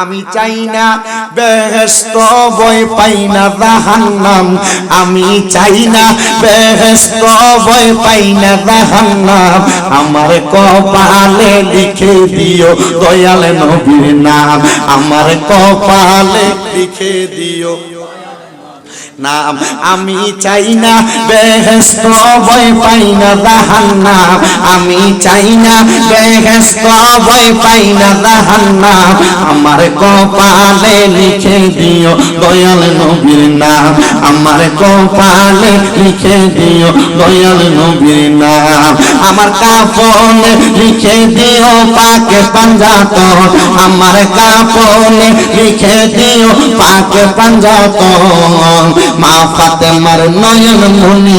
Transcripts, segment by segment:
আমি চাই না বেহেস্ত বই পাই না জাহান্নাম। আমি চাই না বেহেস্ত বই পাই না জাহান্নাম। আমার কপালে লিখে দিও দয়াল নবীর নাম। আমার কপালে লিখে দিও নাম। আমি চাই না বেহেস্ত বই পাই না, জাহান্নাম। আমি চাই না বেহেস্ত বই পাই না, জাহান্নাম। আমার কপালে লিখে দিও দয়াল নবীর নাম। আমার কপালে লিখে দিও দয়াল নবীর নাম। আমার কাপনে লিখে দিও পাকে পাঞ্জাত আমার কাপনে লিখে দিও পাকে পাঞ্জাত মা ফাতেমার নয়ন মনি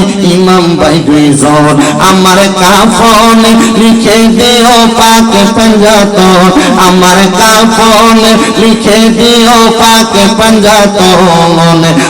ইমাম ভাই দুইজন আমার কাফনে লিখে দিও পাকে পাঞ্জাত। আমার কাফনে লিখে দিও পাকে পাঞ্জাত।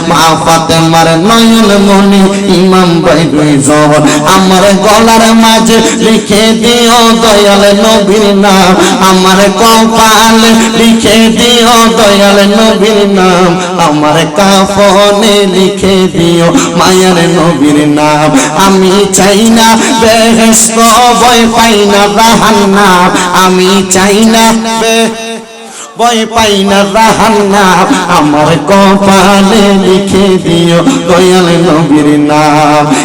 মা ফাতেমার নয়ন মনি ইমাম ভাই দুইজন আমার গলার মাঝে লিখে দিও দয়াল নবীর নাম। আমার কপালে লিখে দিও দয়াল নবীর নাম। আমার কাফনে লিখে দিও মায়ের নবীর নাম। আমি চাই না বেহেস্ত ভয় পাই না রাহান্না আমি চাই না ভয় পাই না রাহান্না আমার কপালে লিখে দিও দয়াল নবীর নাম।